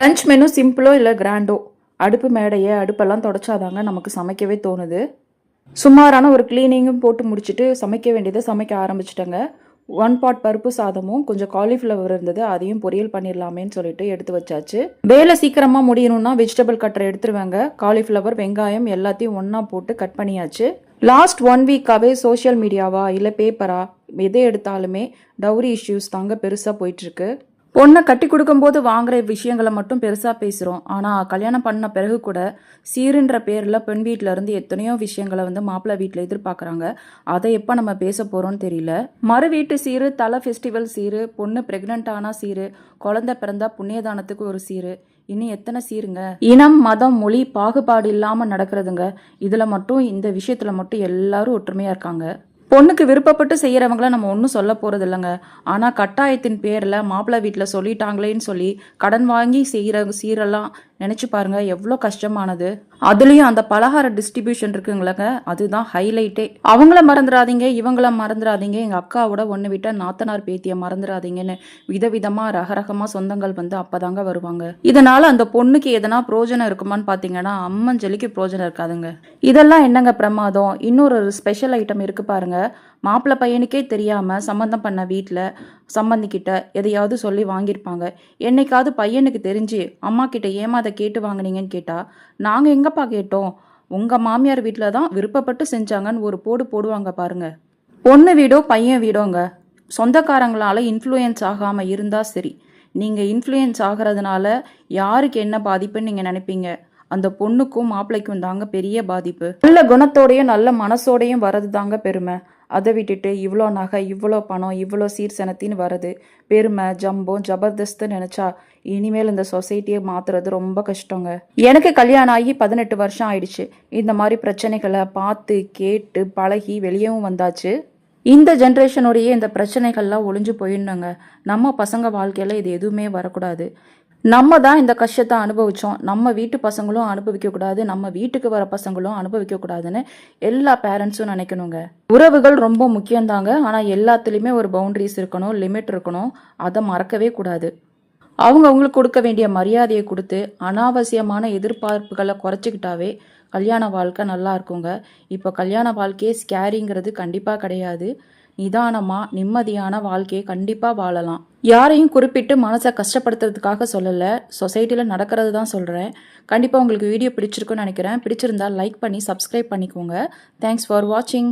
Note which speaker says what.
Speaker 1: Lunch menu சிம்பிளோ இல்லை கிராண்டோ? அடுப்பு மேடையை அடுப்பெல்லாம் தொடச்சாதாங்க நமக்கு சமைக்கவே தோணுது. சுமாரான ஒரு க்ளீனிங்கும் போட்டு முடிச்சுட்டு சமைக்க வேண்டியதை சமைக்க ஆரம்பிச்சிட்டேங்க. ஒன் பாட் பருப்பு சாதமும் கொஞ்சம் காலிஃப்ளவர் இருந்தது அதையும் பொரியல் பண்ணிடலாமேன்னு சொல்லிட்டு எடுத்து வச்சாச்சு. வேலை சீக்கிரமாக முடியணும்னா வெஜிடபிள் கட்டரை எடுத்துருவாங்க. காலிஃப்ளவர் வெங்காயம் எல்லாத்தையும் ஒன்றா போட்டு கட் பண்ணியாச்சு. லாஸ்ட் ஒன் வீக்காகவே சோஷியல் மீடியாவா இல்லை பேப்பரா எதை எடுத்தாலுமே டவுரி இஷ்யூஸ் தாங்க பெருசாக போயிட்டுருக்கு பொண்ணை கட்டி கொடுக்கும்போது வாங்குற விஷயங்களை மட்டும் பெருசாக பேசுகிறோம் ஆனால் கல்யாணம் பண்ண பிறகு கூட சீருன்ற பேரில் பெண் வீட்டில் இருந்து எத்தனையோ விஷயங்களை வந்து மாப்பிள்ளை வீட்டில் எதிர்பார்க்குறாங்க. அதை எப்போ நம்ம பேச போகிறோம்னு தெரியல. மறு வீட்டு சீரு தலை ஃபெஸ்டிவல் சீரு பொண்ணு ப்ரெக்னென்ட் ஆனால் சீரு குழந்தை பிறந்தா புண்ணியதானத்துக்கு ஒரு சீரு. இன்னும் எத்தனை சீருங்க? இனம் மதம் மொழி பாகுபாடு இல்லாமல் நடக்கிறதுங்க. இதில் மட்டும் இந்த விஷயத்தில் மட்டும் எல்லாரும் ஒற்றுமையாக இருக்காங்க. பொண்ணுக்கு விருப்பப்பட்டு செய்கிறவங்கள நம்ம ஒன்றும் சொல்ல போகிறது இல்லைங்க. ஆனால் கட்டாயத்தின் பேரில் மாப்பிள்ளை வீட்டில் சொல்லிட்டாங்களேன்னு சொல்லி கடன் வாங்கி செய்கிற சீரெல்லாம் நினச்சி பாருங்க எவ்வளோ கஷ்டமானது. அதுலேயும் அந்த பலகார டிஸ்ட்ரிபியூஷன் இருக்குங்களங்க அதுதான் ஹைலைட்டே அவங்கள மறந்துடாதீங்க இவங்கள மறந்துடாதீங்க எங்கள் அக்காவோட ஒன்று விட்ட நாத்தனார் பேத்தியை மறந்துடாதீங்கன்னு விதவிதமாக ரகரகமாக சொந்தங்கள் வந்து அப்போதாங்க வருவாங்க. இதனால் அந்த பொண்ணுக்கு எதனா பிரோஜனம் இருக்குமான்னு பார்த்தீங்கன்னா அம்மஞ்சலிக்கு பிரோஜனம் இருக்காதுங்க. இதெல்லாம் என்னங்க பிரமாதம்? இன்னொரு ஸ்பெஷல் ஐட்டம் இருக்கு பாருங்க. மாப்பிள்ளை பையனுக்கே தெரியாமல் சம்மந்தம் பண்ண வீட்டில் சம்மந்திக்கிட்ட எதையாவது சொல்லி வாங்கியிருப்பாங்க. என்னைக்காவது பையனுக்கு தெரிஞ்சு அம்மா கிட்ட ஏமா அதை கேட்டு வாங்குனீங்கன்னு கேட்டால் நாங்கள் எங்கப்பா கேட்டோம்? உங்கள் மாமியார் வீட்டில் தான் விருப்பப்பட்டு செஞ்சாங்கன்னு ஒரு போடு போடுவாங்க பாருங்க. பொண்ணு வீடோ பையன் வீடோங்க. சொந்தக்காரங்களால இன்ஃப்ளூயன்ஸ் ஆகாமல் இருந்தால் சரி. நீங்கள் இன்ஃப்ளூயன்ஸ் ஆகிறதுனால யாருக்கு என்ன பாதிப்புன்னு நீங்கள் நினைப்பீங்க? அந்த பொண்ணுக்கும் மாப்பிள்ளைக்கும் தாங்க பெரிய பாதிப்பு. நல்ல குணத்தோடையும் நல்ல மனசோடையும் வர்றது தாங்க பெருமை. அதை விட்டுட்டு இவ்வளோ நகை இவ்வளோ பணம் இவ்வளோ சீர்சனத்தின்னு வருது பெருமை ஜம்பம் ஜபர்தஸ்து நினச்சா இனிமேல் இந்த சொசைட்டியை மாற்றுறது ரொம்ப கஷ்டங்க. எனக்கு கல்யாணம் ஆகி பதினெட்டு வருஷம் ஆயிடுச்சு. இந்த மாதிரி பிரச்சனைகளை பார்த்து கேட்டு பழகி வெளியவும் வந்தாச்சு. இந்த ஜென்ரேஷனுடைய இந்த பிரச்சனைகள்லாம் ஒளிஞ்சு போயிடணுங்க. நம்ம பசங்க வாழ்க்கையில் இது எதுவுமே வரக்கூடாது. நம்ம தான் இந்த கஷ்டத்தை அனுபவித்தோம் நம்ம வீட்டு பசங்களும் அனுபவிக்கக்கூடாது நம்ம வீட்டுக்கு வர பசங்களும் அனுபவிக்கக்கூடாதுன்னு எல்லா பேரண்ட்ஸும் நினைக்கணுங்க. உறவுகள் ரொம்ப முக்கியம்தாங்க. ஆனால் எல்லாத்துலேயுமே ஒரு பவுண்டரிஸ் இருக்கணும் லிமிட் இருக்கணும். அதை மறக்கவே கூடாது. அவங்க அவங்களுக்கு கொடுக்க வேண்டிய மரியாதையை கொடுத்து அனாவசியமான எதிர்பார்ப்புகளை குறைச்சிக்கிட்டாவே கல்யாண வாழ்க்கை நல்லா இருக்குங்க. இப்போ கல்யாண வாழ்க்கையே ஸ்கேரிங்கிறது கண்டிப்பாக கிடையாது. நிதானமாக நிம்மதியான வாழ்க்கையை கண்டிப்பாக வாழலாம். யாரையும் குறிப்பிட்டு மனசை கஷ்டப்படுத்துறதுக்காக சொல்லலை. சொசைட்டியில் நடக்கிறது தான் சொல்கிறேன் கண்டிப்பாக உங்களுக்கு வீடியோ பிடிச்சிருக்குன்னு நினைக்கிறேன். பிடிச்சிருந்தா லைக் பண்ணி சப்ஸ்கிரைப் பண்ணிக்கோங்க. தேங்க்ஸ் ஃபார் வாட்சிங்